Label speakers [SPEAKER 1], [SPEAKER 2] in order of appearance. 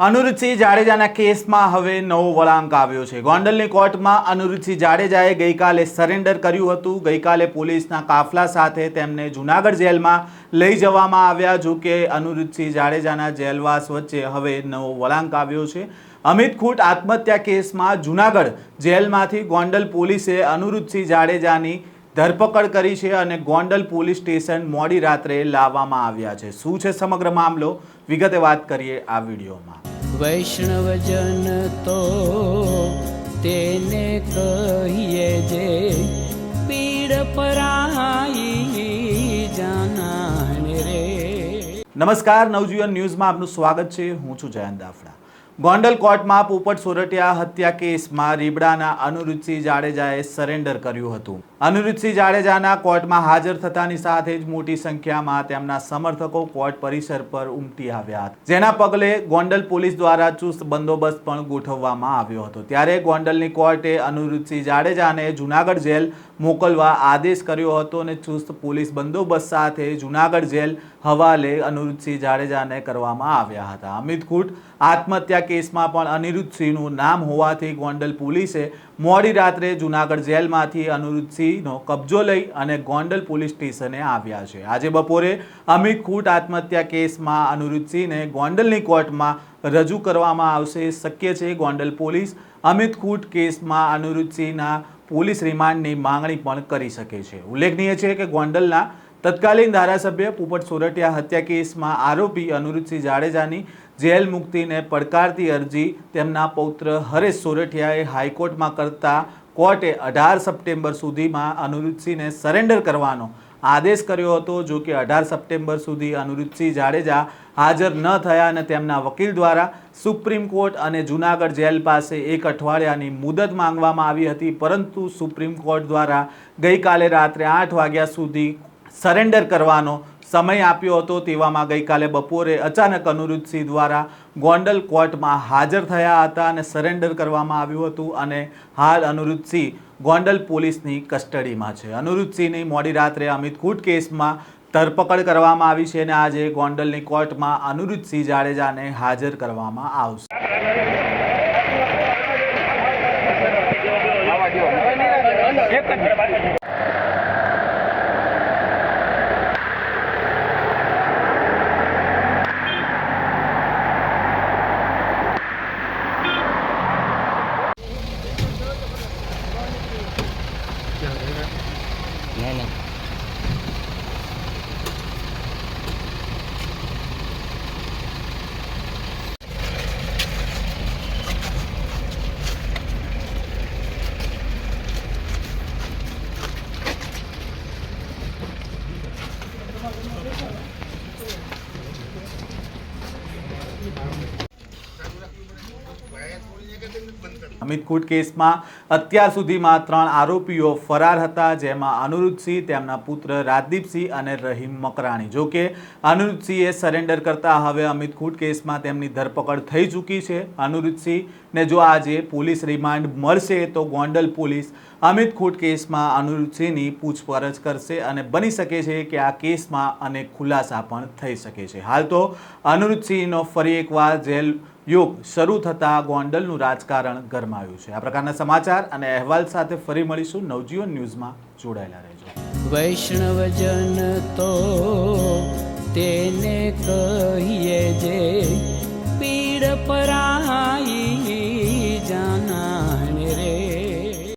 [SPEAKER 1] અનુરુચિ જાડેજાના કેસમાં હવે નવો વળાંક આવ્યો છે. ગોંડલની કોર્ટમાં અનુરુચિ જાડેજાએ ગઈકાલે સરેન્ડર કર્યું હતું. ગઈકાલે પોલીસના કાફલા સાથે તેમને જૂનાગઢ જેલમાં લઈ જવામાં આવ્યા. જો કે અનુરુચિ જાડેજાના જેલવાસ વચ્ચે હવે નવો વળાંક આવ્યો છે. અમિત ખૂટ આત્મહત્યા કેસમાં જૂનાગઢ જેલમાંથી ગોંડલ પોલીસે અનુરુચિ જાડેજાની ધરપકડ કરી છે અને ગોંડલ પોલીસ સ્ટેશન મોડી રાત્રે લાવવામાં આવ્યા છે. શું છે સમગ્ર મામલો? વિગતે વાત કરીએ આ વિડીયોમાં.
[SPEAKER 2] વૈષ્ણવજન તો તેને કહીએ જે પીડ પરાઈ જાનાને રે.
[SPEAKER 1] નમસ્કાર નવજીવન ન્યૂઝમાં આપનું સ્વાગત છે. હું છું જયંત દાફડા. ગોંડલ કોર્ટમાં પોપટ સોરઠિયા હત્યા કેસમાં રીબડાના અનુરુચિ જાડેજાએ સરેન્ડર કર્યું હતું. અનુરુચિ જાડેજાના કોર્ટમાં હાજર થતાની સાથે જ મોટી સંખ્યામાં તેમના સમર્થકો કોર્ટ પરિસર પર ઉમટી આવ્યા હતા. જેના પગલે ગોંડલ પોલીસ દ્વારા ચુસ્ત બંદોબસ્ત પણ ગોઠવવામાં આવ્યો હતો. ત્યારે ગોંડલની કોર્ટે અનિરુદ્ધસિંહ જાડેજાને જૂનાગઢ જેલ મોકલવા આદેશ કર્યો હતો અને ચુસ્ત પોલીસ બંદોબસ્ત સાથે જૂનાગઢ જેલ હવાલે અનિરુદ્ધસિંહ જાડેજાને કરવામાં આવ્યા હતા. અમિત ખૂટ આત્મહત્યા કેસમાં પણ અનિરુદ્ધસિંહનું નામ હોવાથી ગોંડલ પોલીસે મોડી રાત્રે જૂનાગઢ જેલમાંથી અનિરુદ્ધસિંહનો કબજો લઈ અને ગોંડલ પોલીસ સ્ટેશને આવ્યા છે. આજે બપોરે અમિત ખૂટ આત્મહત્યા કેસમાં અનિરુદ્ધસિંહને ગોંડલની કોર્ટમાં રજૂ કરવામાં આવશે. શક્ય છે ગોંડલ પોલીસ અમિત ખૂટ કેસમાં અનિરુદ્ધસિંહના પોલીસ રિમાન્ડની માંગણી પણ કરી શકે છે. ઉલ્લેખનીય છે કે ગોંડલના તત્કાલીન ધારાસભ્ય પોપટ સોરઠિયા હત્યા કેસમાં આરોપી અનુરૂધસિંહ જાડેજાની જેલ મુક્તિને પડકારતી અરજી તેમના પૌત્ર હરેશ સોરઠિયાએ હાઈકોર્ટમાં કરતા કોર્ટે અઢાર સપ્ટેમ્બર સુધીમાં અનુરૂધસિંહને સરેન્ડર કરવાનો આદેશ કર્યો હતો. જો કે અઢાર સપ્ટેમ્બર સુધી અનુરૂધસિંહ જાડેજા હાજર ન થયા અને તેમના વકીલ દ્વારા સુપ્રીમ કોર્ટ અને જૂનાગઢ જેલ પાસે એક અઠવાડિયાની મુદત માંગવામાં આવી હતી. પરંતુ સુપ્રીમ કોર્ટ દ્વારા ગઈકાલે રાત્રે આઠ વાગ્યા સુધી સરેન્ડર કરવાનો સમય આપ્યો હતો. તેવામાં ગઈકાલે બપોરે અચાનક અનુરુદ્ધસિંહ દ્વારા ગોંડલ કોર્ટમાં હાજર થયા હતા અને સરેન્ડર કરવામાં આવ્યું હતું અને હાલ અનુરુદ્ધસિંહ ગોંડલ પોલીસની કસ્ટડીમાં છે. અનુરુદ્ધસિંહની મોડી રાત્રે અમિત કૂટ કેસમાં ધરપકડ કરવામાં આવી છે અને આજે ગોંડલની કોર્ટમાં અનુરુદ્ધસિંહ જાડેજાને હાજર કરવામાં આવશે. ખૂટ કેસમાં અત્યાર સુધીમાં ત્રણ આરોપીઓ ફરાર હતા, જેમાં અનિરુદ્ધસિંહ, તેમના પુત્ર રાજદીપસિંહ અને રહીમ મકરાણી. જોકે અનિરુદ્ધસિંહે સરેન્ડર કરતા હવે અમિત ખૂટ કેસમાં તેમની ધરપકડ થઈ ચૂકી છે. અનિરુદ્ધસિંહને જો આજે પોલીસ રિમાન્ડ મળશે, તો ગોંડલ પોલીસ અમિત ખૂટ કેસમાં અનિરુદ્ધસિંહની પૂછપરછ કરશે અને બની શકે છે કે આ કેસમાં અનેક ખુલાસા પણ થઈ શકે છે. હાલ તો અનિરુદ્ધસિંહનો ફરી એકવાર જેલ યુગ શરૂ થતાં ગોંડલનું રાજકારણ ગરમાયું છે. આ પ્રકારના સમાચાર અને અહેવાલ સાથે ફરી મળીશું. નવજીવન ન્યૂઝમાં જોડાયેલા રહેજો.
[SPEAKER 2] વૈષ્ણવજન તો તેને કહીએ જે પીડ પરા